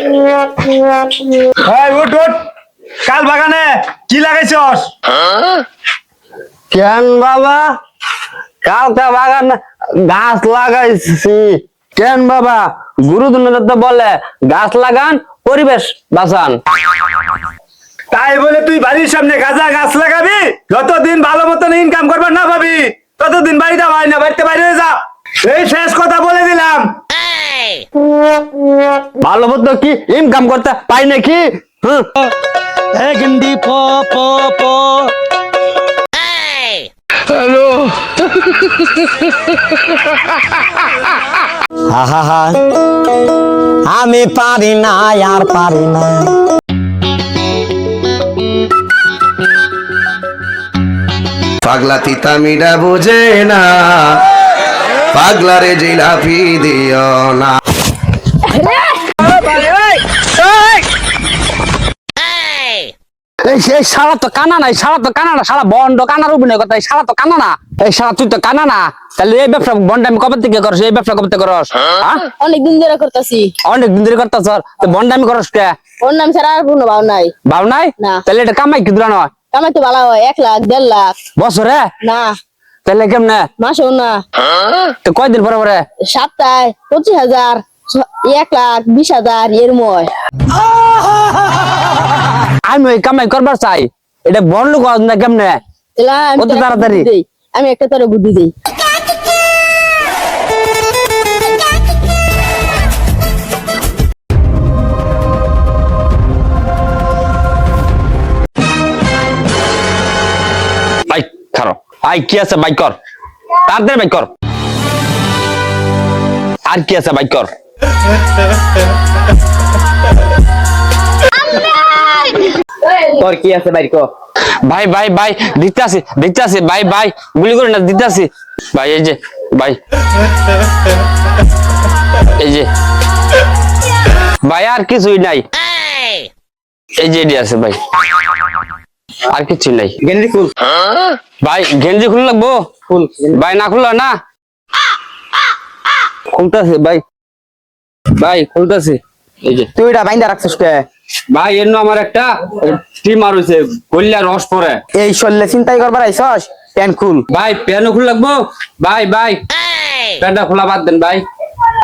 এই উঠ উঠ। কাল বাগানে কি লাগাইছস? কেন বাবা? কালকে বাগান গাছ লাগাইছি। কেন বাবা? তো বলে গাছ লাগান পরিবেশ বাঁচান। তাই বলে তুই বাড়ির সামনে গাঁজা গাছ লাগাবি? যতদিন ভালো মতন ইনকাম করবার না পাবি ততদিন বাড়িতে ভাই না বাড়িতে বাইরে যা। এই শেষ কথা বলে দিলাম। ভালো মতো কি ইনকাম করতে পাই নাকি? গিন্দি প প প। আহা আমি পারি না আর পারি না। পাগলা তিতা মিডা বোঝে না। পাগলা পাগলারে জিলাপি দিও না। এই সেই শালা তো কানা নাই শালা তো কানা না শালা বন্ড কানার অভিনয় কথা এই শালা তো কানা না। এই শালা তুই তো কানা না। তাহলে এই ব্যবসা বন্ড আমি কবে থেকে করস? এই ব্যবসা কবে থেকে করস? হ্যাঁ? অনেকদিন ধরে করতেছি। অনেক দিন ধরে করতাছ? তো বন্ড আমি করস কে? ওর নাম ছাড়া আর কোনো ভাব নাই। ভাব নাই? না। তাহলে এটা কামাই কি দূরা নয় কামাই তো ভালো হয় এক লাখ দেড় লাখ। বছরে? না। তাহলে কেমনে? মাসেও না। তো কয়দিন পরে পরে? সপ্তাহে পঁচিশ হাজার এক লাখ বিশ হাজার এর ময় আমি ওই কামাই করবার চাই। এটা বন্ড কর না কেমনে? কত তাড়াতাড়ি? আমি একটা তোর বুদ্ধি দিই। বাইক খারো। আই কি আছে? বাইক কর। তাড়াতাড়ি বাইক কর। আর কি আছে? বাইক কর। তোর কি আছে বাইর কো। ভাই ভাই ভাই দিতে আসি দিতে ভাই ভাই গুলি করে না দিতে আসি ভাই এই যে ভাই। এই যে। ভাই আর কিছুই নাই। এই যে এটি আছে ভাই। আর কিছুই নাই। গেন্দি ফুল ভাই গেঞ্জি খুলে লাগবো? ফুল ভাই না খুললো না? খুলতেছে ভাই। ভাই খুলতেছে। এই যে। তুই এটা বাইন্দা রাখছিস কে? ভাই এর আমার একটা টিমার হয়েছে গল্লা রস পরে। এই শরীরে চিন্তাই করবার আইসস প্যান খুল। ভাই প্যানও খুলে লাগবো? ভাই ভাই প্যানটা খোলা বাদ দেন ভাই।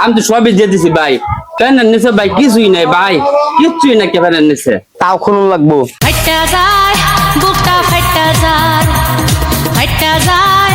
আমি তো সবই দিয়ে দিছি ভাই। প্যানের নিচে ভাই কিছুই নাই ভাই। কিচ্ছুই নাই কে প্যানের নিচে। তাও খুলুন লাগবো। ফাইটা যায় বুকটা ফাইটা যায়। ফাইটা যায়।